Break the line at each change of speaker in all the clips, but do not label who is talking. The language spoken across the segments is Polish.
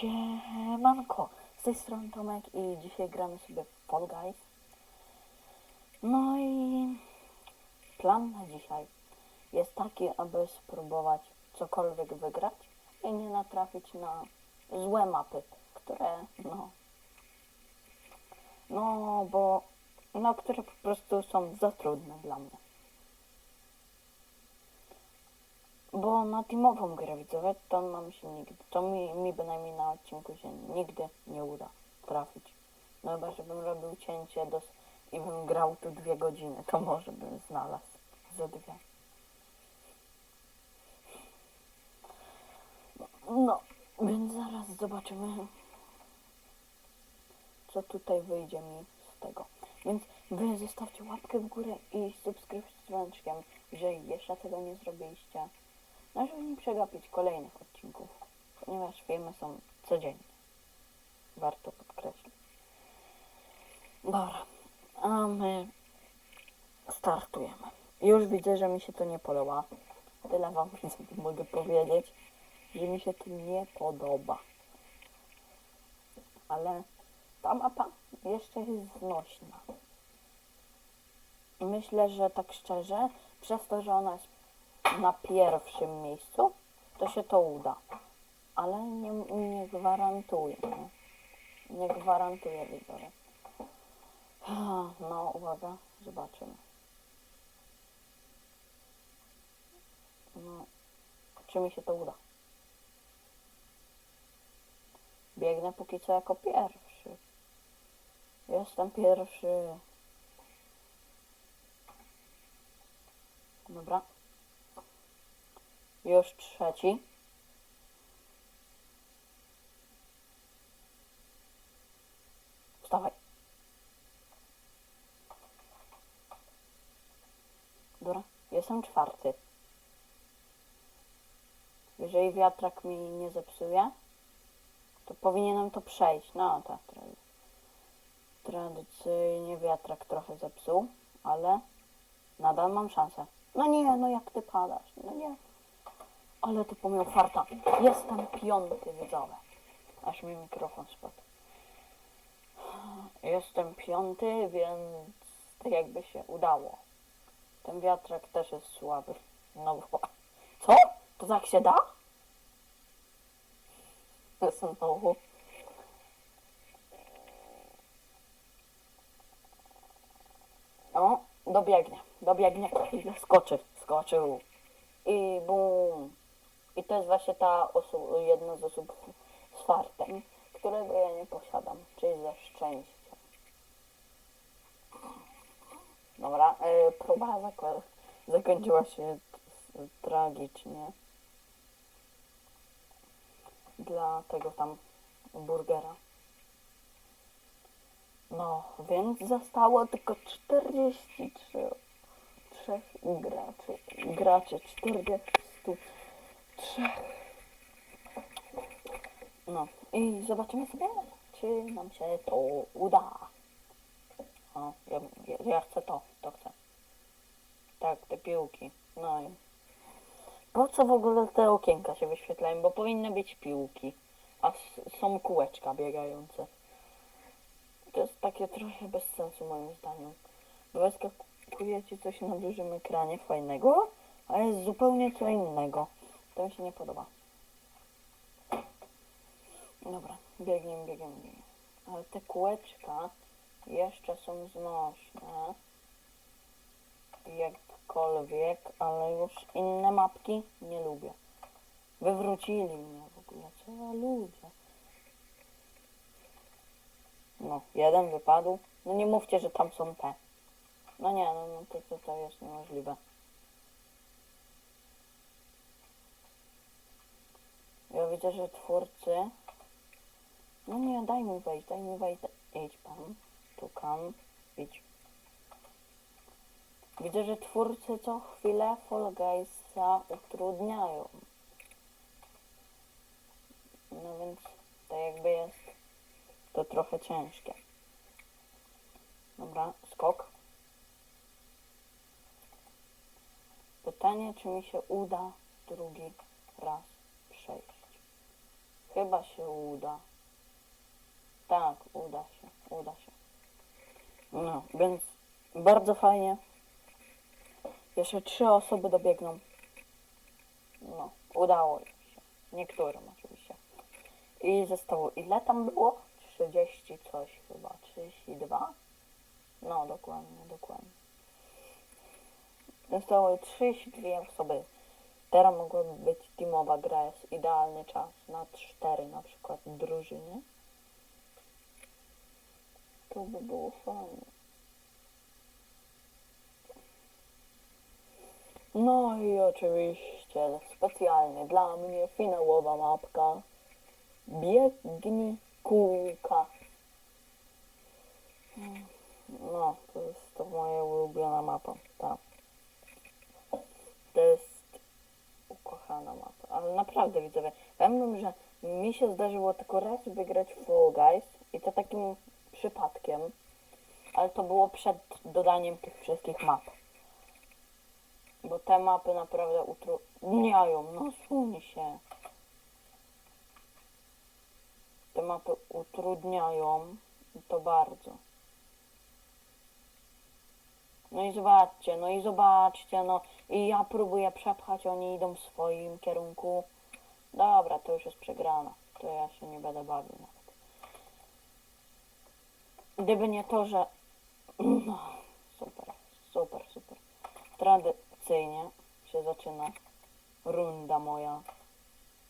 Siemanko, z tej strony Tomek i dzisiaj gramy sobie w Fall Guys. No i plan na dzisiaj jest taki, aby spróbować cokolwiek wygrać i nie natrafić na złe mapy, które no, no bo, no które po prostu są za trudne dla mnie. Bo na teamową grę widzowie to nam się nigdy, to mi, mi bynajmniej na odcinku się nigdy nie uda trafić. No chyba, żebym robił cięcie dos i bym grał tu dwie godziny, to może bym znalazł za dwie. No, więc zaraz zobaczymy, co tutaj wyjdzie mi z tego. Więc wy zostawcie łapkę w górę i subskrypcję z dzwoneczkiem, jeżeli jeszcze tego nie zrobiliście. Żeby nie przegapić kolejnych odcinków, ponieważ filmy są codziennie. Warto podkreślić. Dobra, a my startujemy. Już widzę, że mi się to nie podoba. Tyle wam mogę powiedzieć, że mi się to nie podoba. Ale ta mapa jeszcze jest znośna. Myślę, że tak szczerze, przez to, że ona jest na pierwszym miejscu, to się to uda. Ale nie, nie gwarantuję. Nie, nie gwarantuję widzowie. No, uwaga, zobaczymy. No, czy mi się to uda? Biegnę póki co jako pierwszy. Jestem pierwszy. Dobra. Już trzeci. Wstawaj. Dobra, jestem czwarty. Jeżeli wiatrak mi nie zepsuje, to powinienem to przejść. No tak, tra- tradycyjnie wiatrak trochę zepsuł, ale nadal mam szansę. No nie, no jak ty padasz, no nie. Ale ty pomiał farta. Jestem piąty widzowie. Aż mi mikrofon spadł. Jestem piąty, więc tak jakby się udało. Ten wiatrak też jest słaby. No bo... Co? To tak się da? Znowu. O, dobiegnie. Dobiegnie. Skoczy. Skoczył. I bum. I to jest właśnie ta osu- jedna z osób z fartem, którego ja nie posiadam, czyli ze szczęściem. Dobra, y, próba zakończyła się tragicznie dla tego tam burgera. No, więc zostało tylko 43 trzech graczy. Graczy 43. No i zobaczymy sobie, czy nam się to uda. O, ja, ja, chcę to, to chcę. Tak, te piłki. No i po co w ogóle te okienka się wyświetlają? Bo powinny być piłki, a są kółeczka biegające. To jest takie trochę bez sensu moim zdaniem. Bo ci coś na dużym ekranie fajnego, a jest zupełnie co innego. To mi się nie podoba. Dobra, biegiem, biegiem, biegiem. Ale te kółeczka jeszcze są znośne. Jakkolwiek, ale już inne mapki nie lubię. Wywrócili mnie w ogóle. Co za ludzie. No, jeden wypadł. No nie mówcie, że tam są te. No nie, no, no to, to, to jest niemożliwe. Ja widzę, że twórcy... No nie, daj mi wejść, daj mi wejść. Idź pan, tu kam, idź. Widzę, że twórcy co chwilę Fall Guysa utrudniają. No więc to jakby jest to trochę ciężkie. Dobra, skok. Pytanie, czy mi się uda drugi raz przejść. Chyba się uda. Tak, uda się, uda się. No, więc bardzo fajnie. Jeszcze trzy osoby dobiegną. No, udało się. Niektórym oczywiście. I zostało, ile tam było? 30 coś chyba, 32? No, dokładnie, dokładnie. Zostało 32 osoby. Teraz mogłaby być teamowa gra, jest idealny czas na 4 na przykład drużyny. To by było fajnie. No i oczywiście specjalnie dla mnie finałowa mapka. Biegnij kółka. No, to jest to moja ulubiona mapa, tak. To jest ukochana mapa, ale naprawdę widzowie, wam, że mi się zdarzyło tylko raz wygrać w Fall Guys i to takim przypadkiem, ale to było przed dodaniem tych wszystkich map. Bo te mapy naprawdę utrudniają, no sunie się. Te mapy utrudniają to bardzo. No i zobaczcie, no i zobaczcie, no i ja próbuję przepchać, oni idą w swoim kierunku. Dobra, to już jest przegrana. To ja się nie będę bawił nawet. Gdyby nie to, że... No, super, super, super. Tradycyjnie się zaczyna runda moja.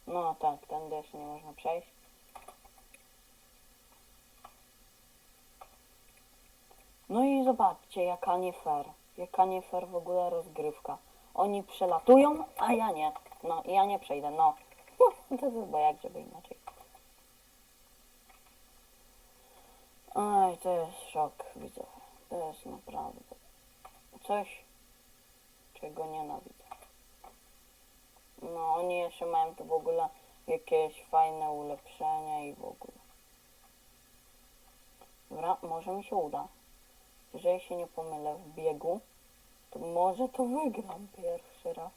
No tak, tędy jeszcze nie można przejść. No i zobaczcie, jaka nie fair. Jaka nie fair w ogóle rozgrywka. Oni przelatują, a ja nie. No, ja nie przejdę, no. To jest, jak żeby inaczej. Oj, to jest szok, widzę. To jest naprawdę coś, czego nienawidzę. No, oni jeszcze mają tu w ogóle jakieś fajne ulepszenia i w ogóle. Dobra, może mi się uda. Jeżeli się nie pomylę w biegu, to może to wygram pierwszy raz.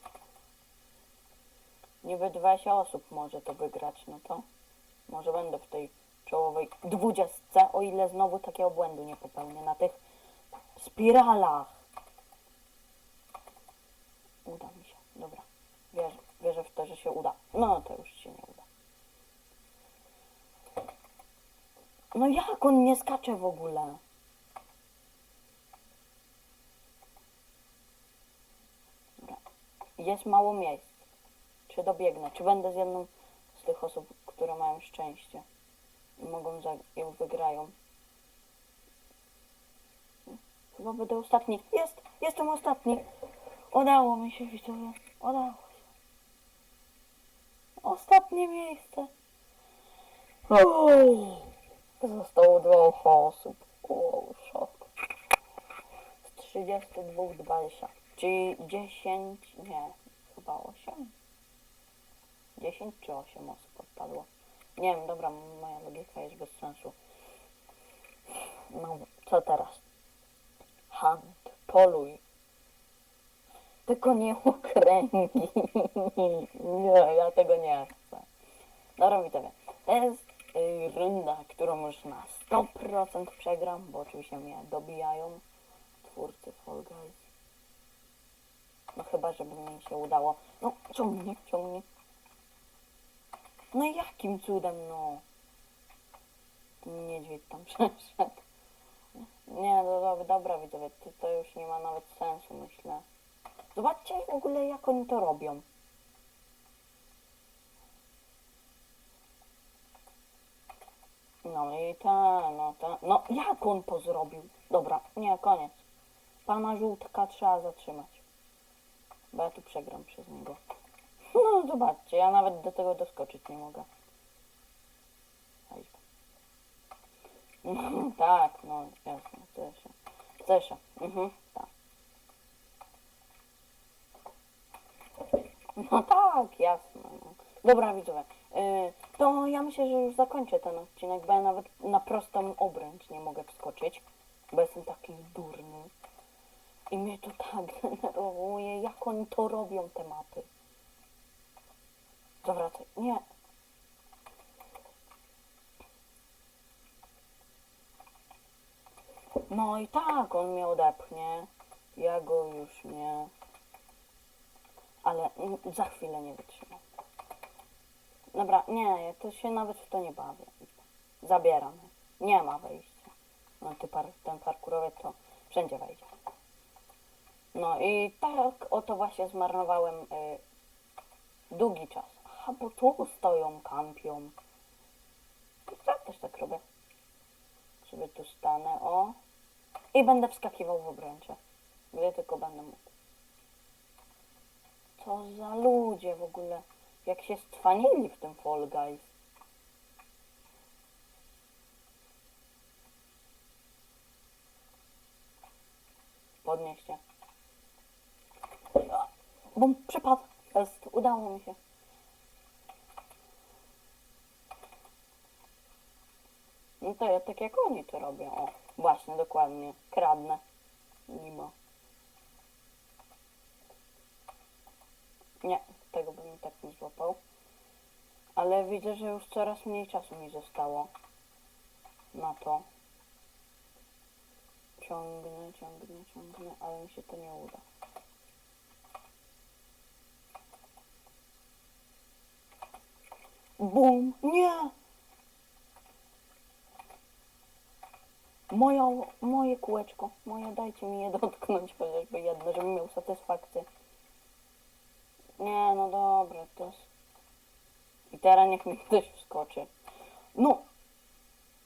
Niby 20 osób może to wygrać, no to może będę w tej czołowej dwudziestce, o ile znowu takiego błędu nie popełnię na tych spiralach. Uda mi się, dobra. Wierzę, wierzę w to, że się uda. No to już się nie uda. No jak on nie skacze w ogóle? Jest mało miejsc. Czy dobiegnę? Czy będę z jedną z tych osób, które mają szczęście i mogą i wygrają? Chyba będę ostatni. Jest! Jestem ostatni! Udało mi się, widzowie. Udało się. Ostatnie miejsce. Uuu. Zostało dwóch osób. Wow, szok. Z 32 20. Czyli 10, nie, chyba 8. 10 czy 8 osób odpadło. Nie wiem, dobra, moja logika jest bez sensu. No, co teraz? Hunt, poluj. Tylko nie okręgi. Nie, ja tego nie chcę. Dobra, widzowie. To jest y, runda, którą już na 100% przegram, bo oczywiście mnie dobijają twórcy Fall Guys. No chyba, żeby mi się udało. No, ciągnie, ciągnie. No jakim cudem, no? Niedźwiedź tam przeszedł. Nie, no dobra, dobra widzowie, to już nie ma nawet sensu, myślę. Zobaczcie w ogóle, jak oni to robią. No i ta, no ta, no jak on to zrobił? Dobra, nie, koniec. Pana żółtka trzeba zatrzymać. Bo ja tu przegram przez niego. No zobaczcie, ja nawet do tego doskoczyć nie mogę. No tak, no jasne, cieszę. Cieszę, mhm, tak. No tak, jasne. No. Dobra widzowie, yy, to ja myślę, że już zakończę ten odcinek, bo ja nawet na prostą obręcz nie mogę wskoczyć, bo jestem taki durny. I mnie to tak denerwuje, jak oni to robią, te mapy. Zawracaj. Nie. No i tak, on mnie odepchnie. Ja go już nie. Ale mm, za chwilę nie wytrzymam. Dobra, nie, ja to się nawet w to nie bawię. Zabieram. Nie ma wejścia. No, ty par, ten parkurowiec to wszędzie wejdzie. No i tak oto właśnie zmarnowałem y, długi czas. Aha, bo tu stoją, kampią. Ja też tak robię. Sobie tu stanę, o. I będę wskakiwał w obręcze. Gdzie tylko będę mógł. Co za ludzie w ogóle. Jak się stwanili w tym Fall Guys. Podnieście. Bum, przepadł. Jest, udało mi się. No to ja tak jak oni to robią. O, właśnie, dokładnie. Kradnę. Nimo. Nie, tego bym tak nie złapał. Ale widzę, że już coraz mniej czasu mi zostało na to. Ciągnę, ciągnę, ciągnę, ale mi się to nie uda. Bum! Nie! Moją, moje kółeczko, moje, dajcie mi je dotknąć chociażby jedno, żebym miał satysfakcję. Nie, no dobra, to jest... I teraz niech mi ktoś wskoczy. No,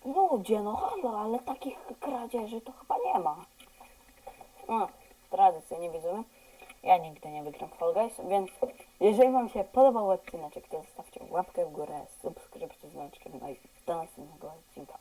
ludzie, no halo, ale takich kradzieży to chyba nie ma. No, tradycyjnie widzimy. Ja nigdy nie wygram Fall Guys, więc jeżeli Wam się podobał odcinek, to zostawcie łapkę w górę, subskrypcję z no i do następnego odcinka.